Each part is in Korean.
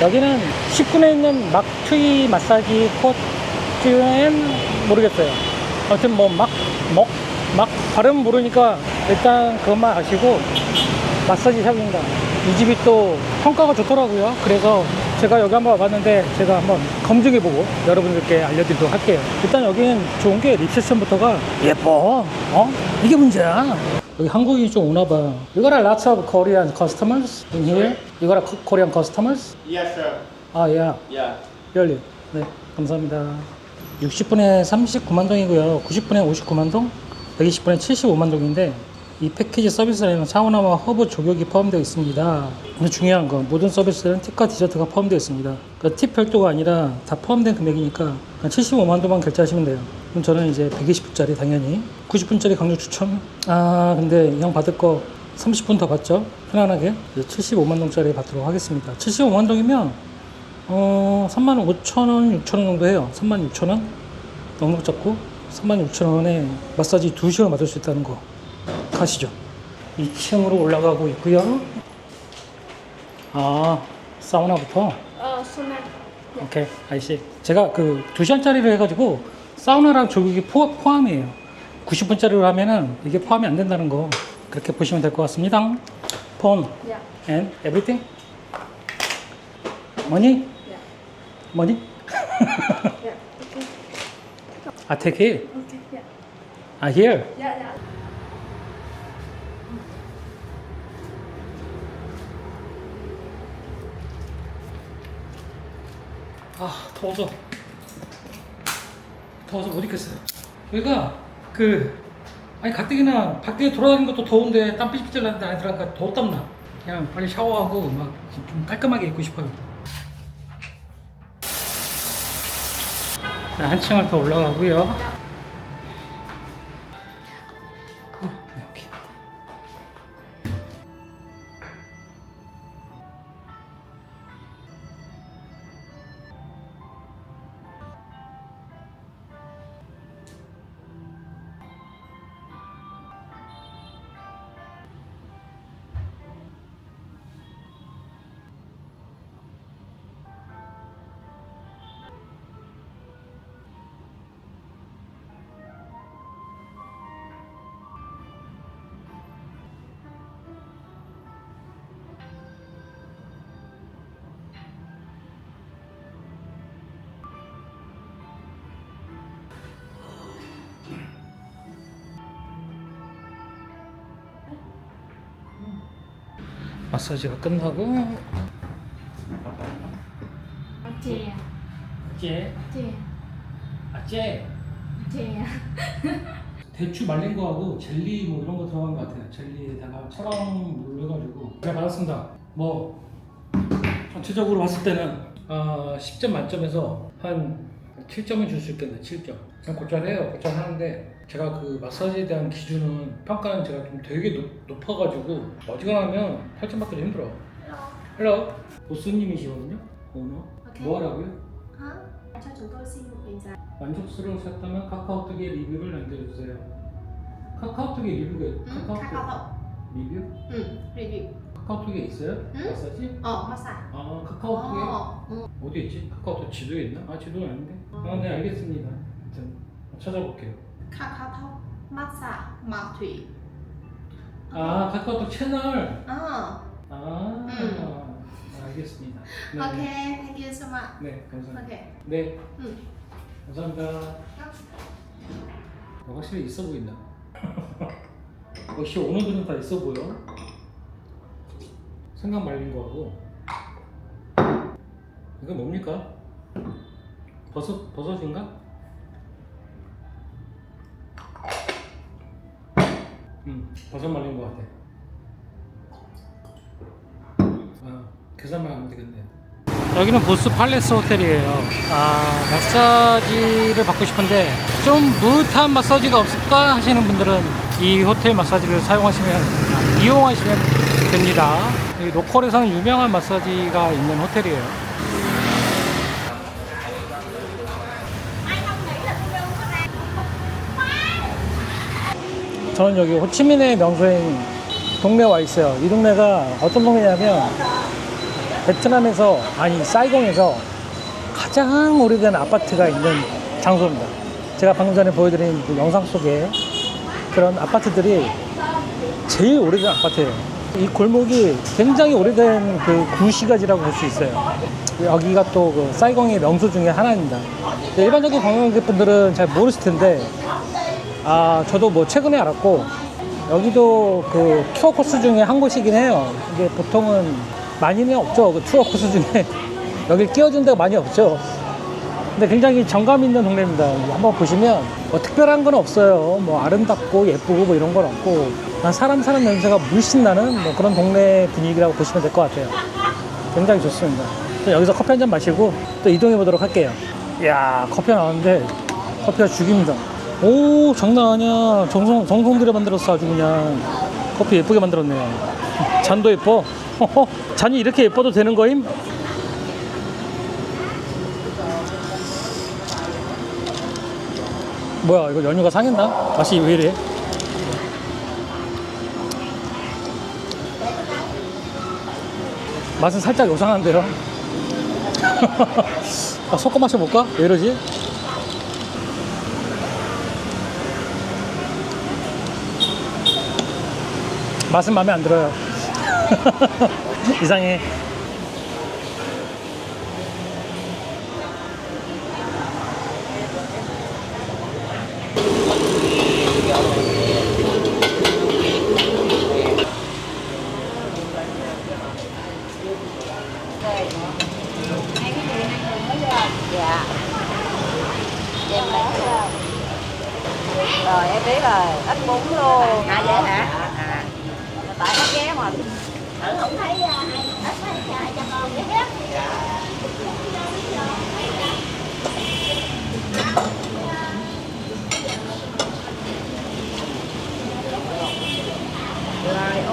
여기는 10군에 있는 막트이 마사지 코트엔 모르겠어요. 아무튼 뭐 막, 먹, 막 발음 모르니까 일단 그것만 아시고 마사지 샵입니다. 이 집이 또 평가가 좋더라고요. 그래서 제가 여기 한번 와봤는데 제가 한번 검증해보고 여러분들께 알려드리도록 할게요. 일단 여기는 좋은 게 리셉션부터가 예뻐. 어? 이게 문제야. 여기 한국인이 좀 오나 봐요. You got a lots of Korean customers in here? You got a Korean customers? Yes, sir. 아, yeah. Yeah. 열리. 네, 감사합니다. 60분에 39만 동이고요. 90분에 59만 동, 120분에 75만 동인데 이 패키지 서비스에는 샤워나와 허브 조격이 포함되어 있습니다. 근데 중요한 건 모든 서비스에는 팁과 디저트가 포함되어 있습니다. 그러니까 팁 별도가 아니라 다 포함된 금액이니까 그냥 75만 동만 결제하시면 돼요. 그럼 저는 이제 120분짜리 당연히 90분짜리 강력 추천. 아 근데 이형 받을 거 30분 더 받죠? 편안하게 75만 동짜리 받도록 하겠습니다. 75만 동이면 어, 3만 5천 원, 6천 원 정도 해요. 3만 6천 원? 넉넉 잡고 3만 6천 원에 마사지 2시간 받을 수 있다는 거. 가시죠. 2층으로 올라가고 있고요. 아, 사우나부터? 어, 소나. 오케이, 아이씨. 제가 그 2시간짜리를 해가지고 사우나랑 조격이 포, 포함이에요. 90분짜리로 하면은 이게 포함이 안 된다는 거. 그렇게 보시면 될 것 같습니다. 폰 Yeah. and everything. money? Yeah. money? Yeah. Okay. I take it. Okay. Yeah. I hear. Yeah. Yeah. 아 더워서 더워서 못 있겠어요. 여기가 그 아니 가뜩이나 밖에 돌아다니는 것도 더운데 땀 삐질삐질 나는데 안에 들어가니까 더 땀나. 그냥 빨리 샤워하고 막 좀 깔끔하게 입고 싶어요. 자, 한 층을 더 올라가고요. 마사지가 끝나고 Chè. 쟤, Chè. 아 쟤. Chè. 대추 말린 거하고 젤리 뭐 이런 거 들어간 것 같아요. 젤리에다가 차랑 물 해가지고 잘 받았습니다. 뭐 전체적으로 봤을 때는 어, 10점 만점에서 한 7점을 줄 수 있겠네. 7점. 그냥 곧잘해요. 곧잘하는데 제가 그 마사지에 대한 기준은 평가는 제가 좀 되게 높, 높아가지고 어지간하면 8점 받기도 힘들어. 헬로 보스님이시거든요. 오너. 뭐 하라고요? Giá. 만족스러우셨다면 카카오톡에 리뷰를 남겨주세요. 카카오톡에 리뷰가 응, 카카오톡 카카오톡. 리뷰? 응, 리뷰. 카카오톡에 있어요? 응? 마사지? 어, 마사. 아 카카오톡에 어, 응. 어디 있지? 카카오톡 지도에 있나? 아 지도는 아닌데. 어. 아네 알겠습니다. 아무튼 찾아볼게요. 카카오톡 마사 마트위. 아 카카오톡 채널. 어. 아 음. 알겠습니다. 네. Okay, thank you so much. 네 감사합니다. Okay. 네 응. 감사합니다. 어, 확실히 있어 보인다. 역시 오너들은 다 있어 보여. 생강 말린 거하고. 이건 뭡니까? 버섯 버섯인가? 음 버섯 말린 거 같아. 아 계산만 하면 되겠네. 여기는 보스 팔레스 호텔이에요. 아, 마사지를 받고 싶은데 좀 무트한 마사지가 없을까 하시는 분들은 이 호텔 마사지를 사용하시면 이용하시면 됩니다. 여기 로컬에서는 유명한 마사지가 있는 호텔이에요. 저는 여기 호치민의 명소인 동네 와 있어요. 이 동네가 어떤 동네냐면 베트남에서 아니 사이공에서 가장 오래된 아파트가 있는 장소입니다. 제가 방금 전에 보여드린 그 영상 속에 그런 아파트들이 제일 오래된 아파트예요. 이 골목이 굉장히 오래된 그 구시가지라고 볼 수 있어요. 여기가 또그 사이공의 명소 중에 하나입니다. 근데 일반적인 관광객분들은 잘 모르실 텐데, 아, 저도 뭐 최근에 알았고, 여기도 그 투어 코스 중에 한 곳이긴 해요. 이게 보통은 많이는 없죠. 그 투어 코스 중에. 여길 끼워준 데가 많이 없죠. 근데 굉장히 정감 있는 동네입니다. 한번 보시면 뭐 특별한 건 없어요. 뭐 아름답고 예쁘고 뭐 이런 건 없고 사람 사람 냄새가 물씬 나는 뭐 그런 동네 분위기라고 보시면 될 것 같아요. 굉장히 좋습니다. 또 여기서 커피 한 잔 마시고 또 이동해 보도록 할게요. 이야 커피 나왔는데 커피가 죽입니다. 오 장난 아니야. 정성 정성 들여 만들었어 아주 그냥 커피 예쁘게 만들었네요. 잔도 예뻐. 허허, 잔이 이렇게 예뻐도 되는 거임? 뭐야 이거 연유가 상했나? 맛이 왜 이래? 맛은 살짝 요상한데요? 아, 섞어 마셔볼까? 왜 이러지? 맛은 마음에 안 들어요 이상해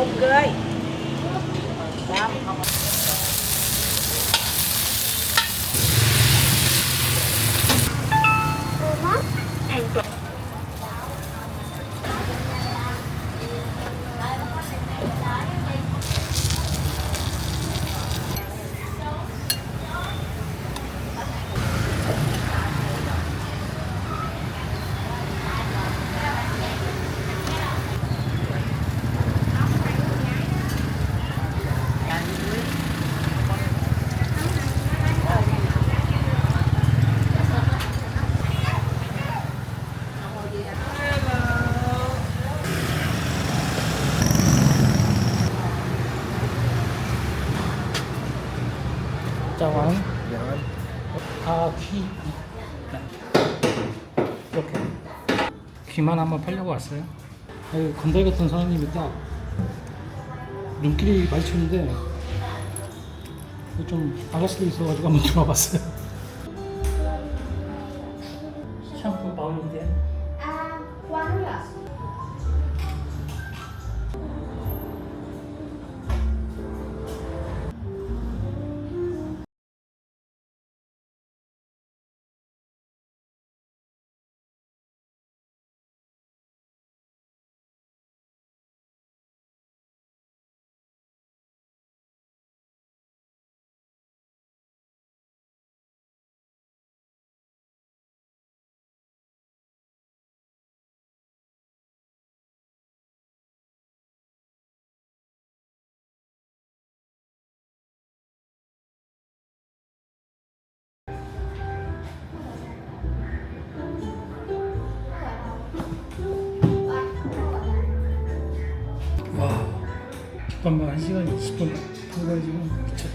Oh, kaugay. 귀만 한번 펴려고 왔어요. 여기 건달 같은 사장님이 딱 눈길이 마주쳤는데 좀 아가씨도 있어가지고 한번 들어봤어요. 잠깐만 1시간 20분. 그거 지금 미쳤다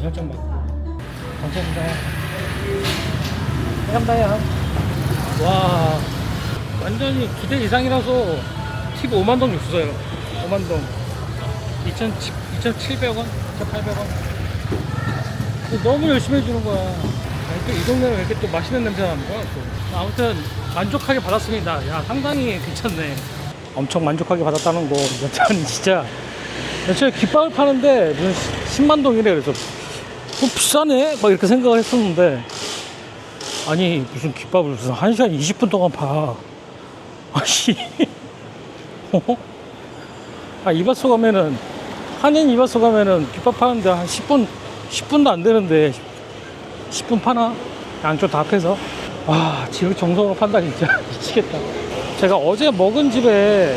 살짝 막고 감사합니다 감사해요 와 완전히 기대 이상이라서 팁 5만 동 줬어요 5만 동 2,700원? 2,800원 너무 열심히 해주는 거야 또이 동네는 왜 이렇게 또 맛있는 냄새가 나는 거야 또 아무튼 만족하게 받았습니다. 야 상당히 괜찮네. 엄청 만족하게 받았다는 거. 여튼 진짜 제가 깃밥을 파는데 무슨 10만 동이래 그래서 뭐 비싸네 막 이렇게 생각을 했었는데 아니 무슨 깃밥을 무슨 1시간 20분 동안 파. 아씨. 어? 아 이바소 가면은 한인 이바소 가면은 깃밥 파는데 한 10분 10분도 안 되는데 10분 파나? 양쪽 다 합해서 와 지금 정성으로 판다 진짜 미치겠다 제가 어제 먹은 집에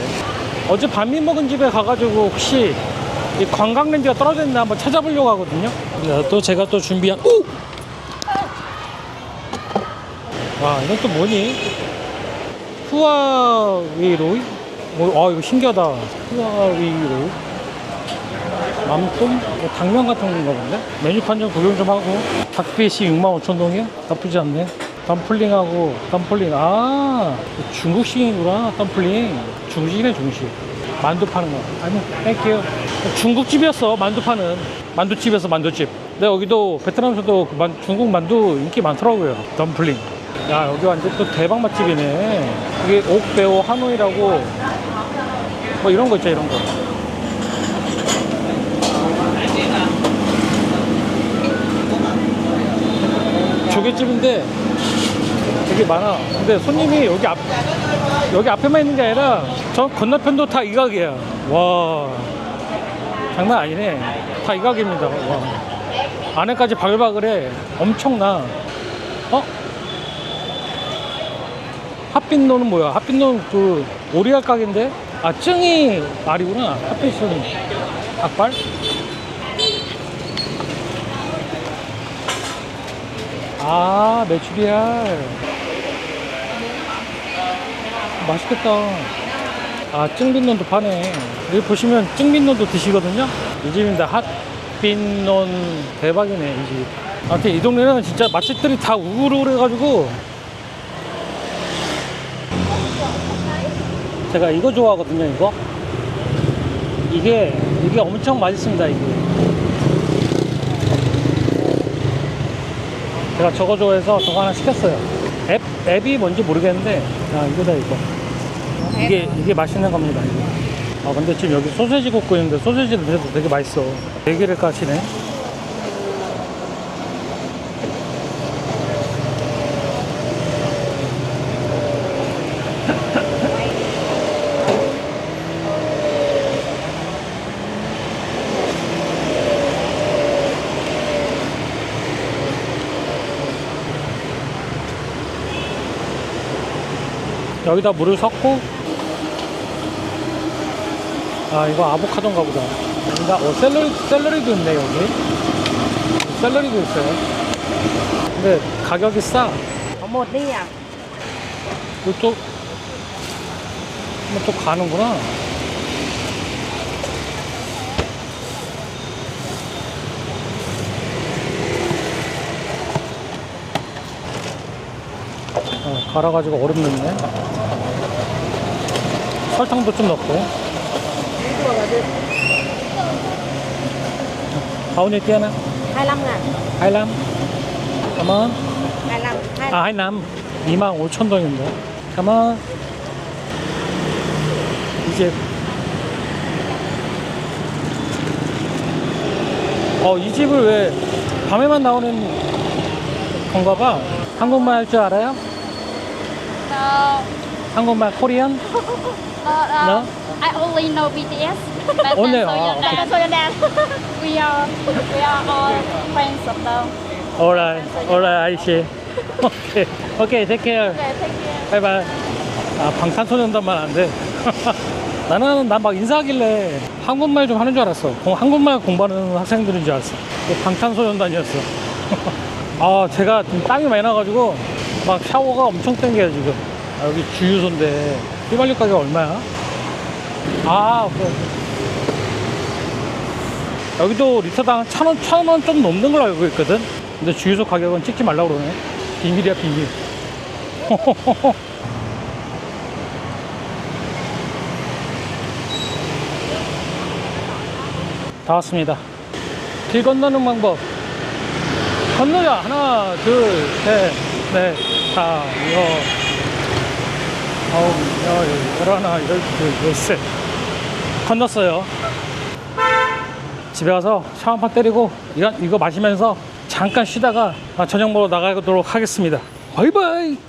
어제 반미 먹은 집에 가가지고 혹시 이 관광렌즈가 떨어져 있나 한번 찾아보려고 하거든요 자, 또 제가 또 준비한 오! 와 이건 또 뭐니? 후아위로이? 뭐, 아 이거 신기하다. 후아위로이 맘똠? 뭐 당면 같은 건가 본데? 메뉴판 좀 구경 좀 하고. 닭빛이 65,000동이요? 나쁘지 않네. 덤플링하고 덤플링. 아 중국식이구나 덤플링. 중식이네 중식. 만두 파는 거. 아니 땡큐 중국집이었어 만두 파는. 만두집에서 만두집. 근데 여기도 베트남에서도 그 만- 중국 만두 인기 많더라고요 덤플링 야 여기 완전 또 대박 맛집이네 이게 옥배오 하노이라고 뭐 이런 거 있죠 이런 거 조개집인데 되게 많아. 근데 손님이 여기 앞 여기 앞에만 있는 게 아니라 저 건너편도 다이 가게야. 와 장난 아니네. 다이 가게입니다. 와 안에까지 바글바글해. 엄청나. 어? 핫빈노는 뭐야? 핫빈노는 그 오리알 가게인데? 아 증이 알이구나. 핫빈노는 닭발? 아, 메추리알. 맛있겠다. 아, 증빈논도 파네. 여기 보시면 증빈논도 드시거든요. 이 집인데 핫빈논 대박이네, 이 집. 아무튼 이 동네는 진짜 맛집들이 다 우글우글해가지고 제가 이거 좋아하거든요, 이거. 이게, 이게 엄청 맛있습니다, 이게. 제가 저거 좋아해서 저거 하나 시켰어요. 앱, 앱이 뭔지 모르겠는데, 아, 이거다, 이거. 이게, 이게 맛있는 겁니다, 이거. 아, 근데 지금 여기 소세지 굽고 있는데, 소세지는 그래도 되게 맛있어. 네 개를 까시네. 여기다 물을 섞고, 아, 이거 아보카도인가 보다. 여기다, 어, 샐러리, 샐러리도 있네, 여기. 샐러리도 있어요. 근데 가격이 싸. Một đi à? 이것도, 또 가는구나. 갈아가지고 얼음 넣네. 설탕도 좀 넣고. 가운데 띄어나? 25 ngàn 25. 가만. 25 2 아, 하이남 2만 5천 동인데. 가만. 이제. 어, 이 집을 왜 밤에만 나오는 건가 봐. 한국말 할 줄 알아요? No, 한국말 코리안? uh, uh, No? I only know BTS. But Only- then oh, Soyeon okay. Soyeon Dan. we are we are all friends of them. Alright, alright, I see. 오케이, 오케이, take care. Okay, thank you. 바이바이. 아, 방탄소년단만 안 돼. 나는 난 막 인사하길래 한국말 좀 하는 줄 알았어. 공- 한국말 공부하는 학생들인 줄 알았어. 근데 방탄소년단이었어. 아, 제가 좀 땀이 많이 나가지고 막 샤워가 엄청 땡겨요, 지금. 아, 여기 주유소인데 휘발유 가격 얼마야? 아, 그 여기도 리터당 천 원, 천 원 좀 넘는 걸로 알고 있거든? 근데 주유소 가격은 찍지 말라고 그러네. 비밀이야, 비밀. 다 왔습니다. 길 건너는 방법. 건너자. 하나, 둘, 셋. 네, 다, 여, 아홉, 열, 열하나, 열둘, 열셋. 건넜어요. 집에 가서 샤워 한판 때리고 이거 마시면서 잠깐 쉬다가 저녁 먹으러 나가도록 하겠습니다. 바이바이!